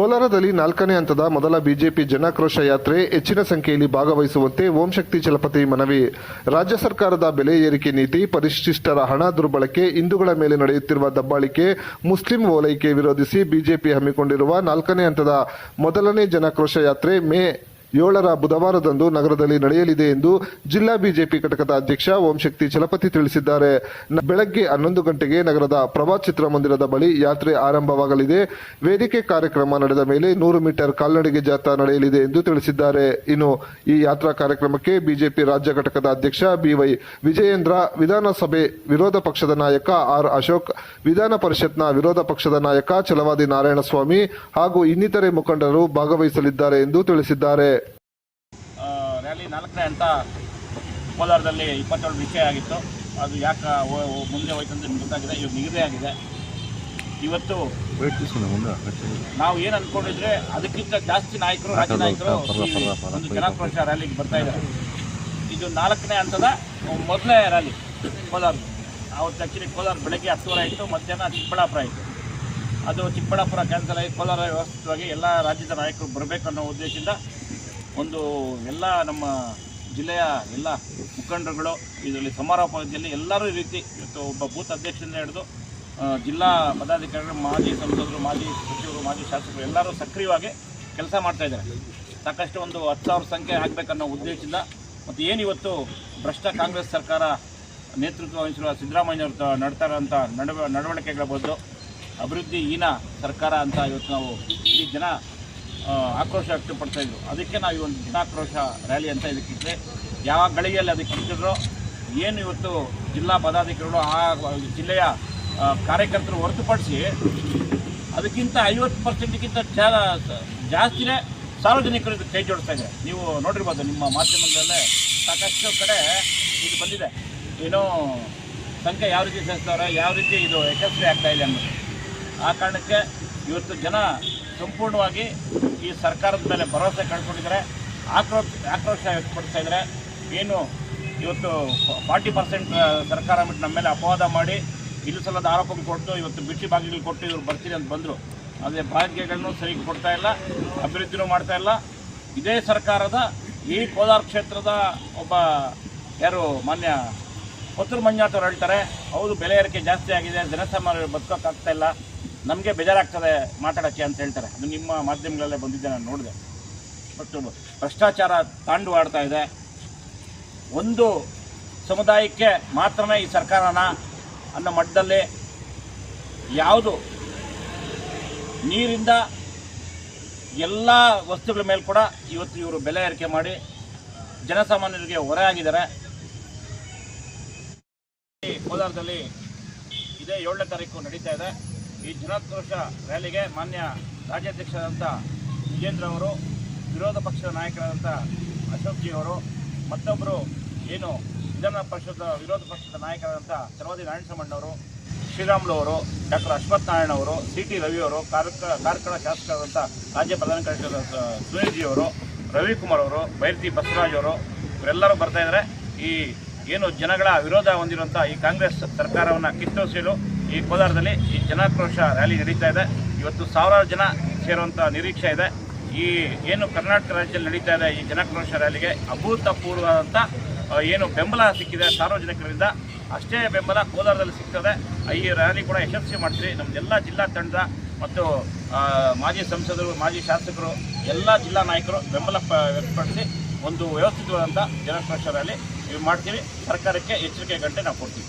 ಕೋಲಾರದಲ್ಲಿ ನಾಲ್ಕನೇ ಹಂತದ ಮೊದಲ ಬಿಜೆಪಿ ಜನಾಕ್ರೋಶ ಯಾತ್ರೆ ಹೆಚ್ಚಿನ ಸಂಖ್ಯೆಯಲ್ಲಿ ಭಾಗವಹಿಸುವಂತೆ ಓಂ ಶಕ್ತಿ ಚಲಪತಿ ಮನವಿ. ರಾಜ್ಯ ಸರ್ಕಾರದ ಬೆಲೆ ಏರಿಕೆ ನೀತಿ, ಪರಿಶಿಷ್ಟರ ಹಣ ದುರ್ಬಳಕೆ, ಹಿಂದೂಗಳ ಮೇಲೆ ನಡೆಯುತ್ತಿರುವ ದಬ್ಬಾಳಿಕೆ, ಮುಸ್ಲಿಂ ಓಲೈಕೆ ವಿರೋಧಿಸಿ ಬಿಜೆಪಿ ಹಮ್ಮಿಕೊಂಡಿರುವ ನಾಲ್ಕನೇ ಹಂತದ ಮೊದಲನೇ ಜನಾಕ್ರೋಶ ಯಾತ್ರೆ ಮೇ ಏಳರ ಬುಧವಾರದಂದು ನಗರದಲ್ಲಿ ನಡೆಯಲಿದೆ ಎಂದು ಜಿಲ್ಲಾ ಬಿಜೆಪಿ ಘಟಕದ ಅಧ್ಯಕ್ಷ ಓಂಶಕ್ತಿ ಚಲಪತಿ ತಿಳಿಸಿದ್ದಾರೆ. ಬೆಳಗ್ಗೆ ಹನ್ನೊಂದು ಗಂಟೆಗೆ ನಗರದ ಪ್ರಭಾ ಚಿತ್ರಮಂದಿರದ ಬಳಿ ಯಾತ್ರೆ ಆರಂಭವಾಗಲಿದೆ. ವೇದಿಕೆ ಕಾರ್ಯಕ್ರಮ ನಡೆದ ಮೇಲೆ ನೂರು ಮೀಟರ್ ಕಾಲ್ನಡಿಗೆ ಜಾಥಾ ನಡೆಯಲಿದೆ ಎಂದು ತಿಳಿಸಿದ್ದಾರೆ. ಇನ್ನು ಈ ಯಾತ್ರಾ ಕಾರ್ಯಕ್ರಮಕ್ಕೆ ಬಿಜೆಪಿ ರಾಜ್ಯ ಘಟಕದ ಅಧ್ಯಕ್ಷ ಬಿವೈ ವಿಜಯೇಂದ್ರ, ವಿಧಾನಸಭೆ ವಿರೋಧ ಪಕ್ಷದ ನಾಯಕ ಆರ್ ಅಶೋಕ್, ವಿಧಾನ ಪರಿಷತ್ನ ವಿರೋಧ ಪಕ್ಷದ ನಾಯಕ ಛಲವಾದಿ ನಾರಾಯಣಸ್ವಾಮಿ ಹಾಗೂ ಇನ್ನಿತರೆ ಮುಖಂಡರು ಭಾಗವಹಿಸಲಿದ್ದಾರೆ ಎಂದು ತಿಳಿಸಿದ್ದಾರೆ. ನಾಲ್ಕನೇ ಹಂತ ಕೋಲಾರದಲ್ಲಿ ಇಪ್ಪತ್ತೇಳು ವಿಷಯ ಆಗಿತ್ತು. ಅದು ಯಾಕೆ ಮುಂದೆ ಹೋಯ್ತು ಅಂತ ನಿಮ್ಗೆ ಗೊತ್ತಾಗಿದೆ. ಇವಾಗ ನಿಗದಿ ಆಗಿದೆ. ಇವತ್ತು ನಾವು ಏನು ಅನ್ಕೊಂಡಿದ್ರೆ ಅದಕ್ಕಿಂತ ಜಾಸ್ತಿ ನಾಯಕರು ರಾಜ್ಯ ನಾಯಕರು ಒಂದು ಜನಾಕ್ರೋಶ ರ್ಯಾಲಿಗೆ ಬರ್ತಾ ಇದ್ದಾರೆ. ಇದು ನಾಲ್ಕನೇ ಹಂತದ ಮೊದಲನೇ ರ್ಯಾಲಿ ಕೋಲಾರ. ಅವತ್ತು ಆ್ಯಕ್ಚುಲಿ ಕೋಲಾರ ಬೆಳಗ್ಗೆ ಹತ್ತುವರೆ ಆಯಿತು ಮಧ್ಯಾಹ್ನ ಚಿಕ್ಕಬಳ್ಳಾಪುರ ಆಯಿತು. ಅದು ಚಿಕ್ಕಬಳ್ಳಾಪುರ ಕ್ಯಾನ್ಸಲ್ ಆಗಿ ಕೋಲಾರ ವ್ಯವಸ್ಥಿತವಾಗಿ ಎಲ್ಲ ರಾಜ್ಯದ ನಾಯಕರು ಬರಬೇಕು ಅನ್ನೋ ಉದ್ದೇಶದಿಂದ ಒಂದು ಎಲ್ಲ ನಮ್ಮ ಜಿಲ್ಲೆಯ ಎಲ್ಲ ಮುಖಂಡರುಗಳು, ಇದರಲ್ಲಿ ಸಮಾರೋಪದಲ್ಲಿ ಎಲ್ಲರೂ ಈ ರೀತಿ ಇವತ್ತು ಒಬ್ಬ ಬೂತ್ ಅಧ್ಯಕ್ಷರಿಂದ ಹಿಡಿದು ಜಿಲ್ಲಾ ಪದಾಧಿಕಾರಿಗಳು, ಮಾಜಿ ಸಂಸದರು, ಮಾಜಿ ಸಚಿವರು, ಮಾಜಿ ಶಾಸಕರು ಎಲ್ಲರೂ ಸಕ್ರಿಯವಾಗಿ ಕೆಲಸ ಮಾಡ್ತಾಯಿದ್ದಾರೆ ಸಾಕಷ್ಟು ಒಂದು ಹತ್ತು ಸಾವಿರ ಸಂಖ್ಯೆ ಆಗಬೇಕನ್ನೋ ಉದ್ದೇಶದಿಂದ ಮತ್ತು ಏನಿವತ್ತು ಭ್ರಷ್ಟ ಕಾಂಗ್ರೆಸ್ ಸರ್ಕಾರ ನೇತೃತ್ವ ವಹಿಸಿರುವ ಸಿದ್ದರಾಮಯ್ಯವರು ನಡ್ತಾ ಇರೋಂಥ ನಡವ ನಡವಳಿಕೆಗಳ ಬದಲು ಅಭಿವೃದ್ಧಿ ಹೀನ ಸರ್ಕಾರ ಅಂತ ಇವತ್ತು ನಾವು ಇಡೀ ಜನ ಆಕ್ರೋಶ ವ್ಯಕ್ತಪಡ್ತಾ ಇದ್ರು. ಅದಕ್ಕೆ ನಾವು ಈ ಒಂದು ಜನಾಕ್ರೋಶ ರ್ಯಾಲಿ ಅಂತ ಇದಕ್ಕಿದ್ರೆ ಯಾವ ಗಳಿಗೆಯಲ್ಲಿ ಅದಕ್ಕೆ ಇಟ್ಟಿದ್ರು, ಏನು ಇವತ್ತು ಜಿಲ್ಲಾ ಪದಾಧಿಕಾರಿಗಳು ಆ ಜಿಲ್ಲೆಯ ಕಾರ್ಯಕರ್ತರು ಹೊರತುಪಡಿಸಿ ಅದಕ್ಕಿಂತ ಐವತ್ತು ಪರ್ಸೆಂಟ್ಗಿಂತ ಜಾಸ್ತಿನೇ ಸಾರ್ವಜನಿಕರು ಇದಕ್ಕೆ ಕೈ ಜೋಡಿಸ್ತಾ ಇದೆ ನೀವು ನೋಡಿರ್ಬೋದು, ನಿಮ್ಮ ಮಾಧ್ಯಮದಲ್ಲೇ ಸಾಕಷ್ಟು ಕಡೆ ಇದು ಬಂದಿದೆ. ಏನೋ ಸಂಖ್ಯೆ ಯಾವ ರೀತಿ ಸೇರಿಸ್ತಾರೆ ಯಾವ ರೀತಿ ಇದು ಯಶಸ್ವಿ ಆಗ್ತಾ ಇದೆ ಅನ್ನೋದು. ಆ ಕಾರಣಕ್ಕೆ ಇವತ್ತು ಜನ ಸಂಪೂರ್ಣವಾಗಿ ಈ ಸರ್ಕಾರದ ಮೇಲೆ ಭರವಸೆ ಕಳ್ಕೊಂಡಿದ್ದಾರೆ. ಆಕ್ರೋಶ ಆಕ್ರೋಶ ವ್ಯಕ್ತಪಡಿಸ್ತಾ ಇದ್ದಾರೆ. ಏನು ಇವತ್ತು ಫಾರ್ಟಿ ಪರ್ಸೆಂಟ್ ಸರ್ಕಾರ ಬಿಟ್ಟು ನಮ್ಮ ಮೇಲೆ ಅಪವಾದ ಮಾಡಿ ಇಲ್ಲಿ ಸಲದ ಆರೋಪಗಳು ಕೊಟ್ಟು ಇವತ್ತು ಬಿಟ್ಟಿ ಬಾಗಿಲು ಕೊಟ್ಟು ಇವರು ಬರ್ತೀರಿ ಅಂತ ಬಂದರು. ಅದೇ ಬಾಧ್ಯತೆಗಳನ್ನು ಸರಿ ಕೊಡ್ತಾ ಇಲ್ಲ, ಅಭಿವೃದ್ಧಿನೂ ಮಾಡ್ತಾ ಇಲ್ಲ. ಇದೇ ಸರ್ಕಾರದ ಈ ಕೋಲಾರ ಕ್ಷೇತ್ರದ ಒಬ್ಬ ಯಾರು ಮಾನ್ಯ ಪತ್ರ ಮಂಜಾತವ್ರು ಹೇಳ್ತಾರೆ, ಹೌದು, ಬೆಲೆ ಏರಿಕೆ ಜಾಸ್ತಿ ಆಗಿದೆ, ಜನಸಾಮಾನ್ಯರು ಬದುಕೋಕ್ಕಾಗ್ತಾ ಇಲ್ಲ. ನಮಗೆ ಬೇಜಾರಾಗ್ತದೆ ಮಾತಾಡೋಕ್ಕೆ ಅಂತ ಹೇಳ್ತಾರೆ. ಅದು ನಿಮ್ಮ ಮಾಧ್ಯಮಗಳಲ್ಲೇ ಬಂದಿದ್ದೆ ನಾನು ನೋಡಿದೆ. ಮತ್ತು ಭ್ರಷ್ಟಾಚಾರ ತಾಂಡವಾಡ್ತಾ ಇದೆ. ಒಂದು ಸಮುದಾಯಕ್ಕೆ ಮಾತ್ರನೇ ಈ ಸರ್ಕಾರನ ಅನ್ನೋ ಮಟ್ಟದಲ್ಲಿ ಯಾವುದು ನೀರಿಂದ ಎಲ್ಲ ವಸ್ತುಗಳ ಮೇಲೆ ಕೂಡ ಇವತ್ತು ಇವರು ಬೆಲೆ ಏರಿಕೆ ಮಾಡಿ ಜನಸಾಮಾನ್ಯರಿಗೆ ಹೊರೆ ಆಗಿದ್ದಾರೆ. ಕೋಲಾರದಲ್ಲಿ ಇದೇ ಏಳನೇ ತಾರೀಕು ನಡೀತಾ ಇದೆ. ಈ ಜನಾಕ್ರೋಶ ರ್ಯಾಲಿಗೆ ಮಾನ್ಯ ರಾಜ್ಯಾಧ್ಯಕ್ಷರಾದಂಥ ವಿಜೇಂದ್ರ ಅವರು ವಿರೋಧ ಪಕ್ಷದ ನಾಯಕರಾದಂಥ ಅಶೋಕ್ ಜಿ ಅವರು ಮತ್ತೊಬ್ಬರು ಏನು ವಿಧಾನ ಪರಿಷತ್ ವಿರೋಧ ಪಕ್ಷದ ನಾಯಕರಾದಂಥ ಸರ್ವಾದಿ ನಾರಾಯಣಸಮಣ್ಣವರು ಶ್ರೀರಾಮುಲು ಅವರು ಡಾಕ್ಟರ್ ಅಶ್ವಥ್ ನಾರಾಯಣ ಅವರು ಸಿ ಟಿ ರವಿ ಅವರು ಕಾರ್ಕ ಕಾರ್ಕಳ ಶಾಸಕರಾದಂಥ ರಾಜ್ಯ ಪ್ರಧಾನ ಕಾರ್ಯದರ್ಶಿ ಸುನೀಲ್ ಜಿ ಅವರು ರವಿಕುಮಾರ್ ಅವರು ಬೈರ್ತಿ ಬಸವರಾಜ್ ಅವರು ಇವರೆಲ್ಲರೂ ಬರ್ತಾ ಇದ್ದಾರೆ ಈ ಏನು ಜನಗಳ ವಿರೋಧ ಹೊಂದಿರುವಂಥ ಈ ಕಾಂಗ್ರೆಸ್ ಸರ್ಕಾರವನ್ನು ಕಿತ್ತೊಸೆಯಲು ಈ ಕೋಲಾರದಲ್ಲಿ ಈ ಜನಾಕ್ರೋಶ ರ್ಯಾಲಿ ನಡೀತಾ ಇದೆ. ಇವತ್ತು ಸಾವಿರಾರು ಜನ ಸೇರುವಂಥ ನಿರೀಕ್ಷೆ ಇದೆ. ಈ ಏನು ಕರ್ನಾಟಕ ರಾಜ್ಯದಲ್ಲಿ ನಡೀತಾ ಇದೆ ಈ ಜನಾಕ್ರೋಶ ರ್ಯಾಲಿಗೆ ಅಭೂತಪೂರ್ವವಾದಂಥ ಏನು ಬೆಂಬಲ ಸಿಕ್ಕಿದೆ ಸಾರ್ವಜನಿಕರಿಂದ. ಅಷ್ಟೇ ಬೆಂಬಲ ಕೋಲಾರದಲ್ಲಿ ಸಿಗ್ತದೆ. ಈ ರ್ಯಾಲಿ ಕೂಡ ಯಶಸ್ವಿ ಮಾಡ್ತೀವಿ ನಮ್ಮದೆಲ್ಲ ಜಿಲ್ಲಾ ತಂಡ ಮತ್ತು ಮಾಜಿ ಸಂಸದರು, ಮಾಜಿ ಶಾಸಕರು, ಎಲ್ಲ ಜಿಲ್ಲಾ ನಾಯಕರು ಬೆಂಬಲ ವ್ಯಕ್ತಪಡಿಸಿ ಒಂದು ವ್ಯವಸ್ಥಿತವಾದಂಥ ಜನಾಕ್ರೋಶ ರ್ಯಾಲಿ ಇವು ಮಾಡ್ತೀವಿ. ಸರ್ಕಾರಕ್ಕೆ ಎಚ್ಚರಿಕೆ ಗಂಟೆ ನಾವು ಕೊಡ್ತೀವಿ.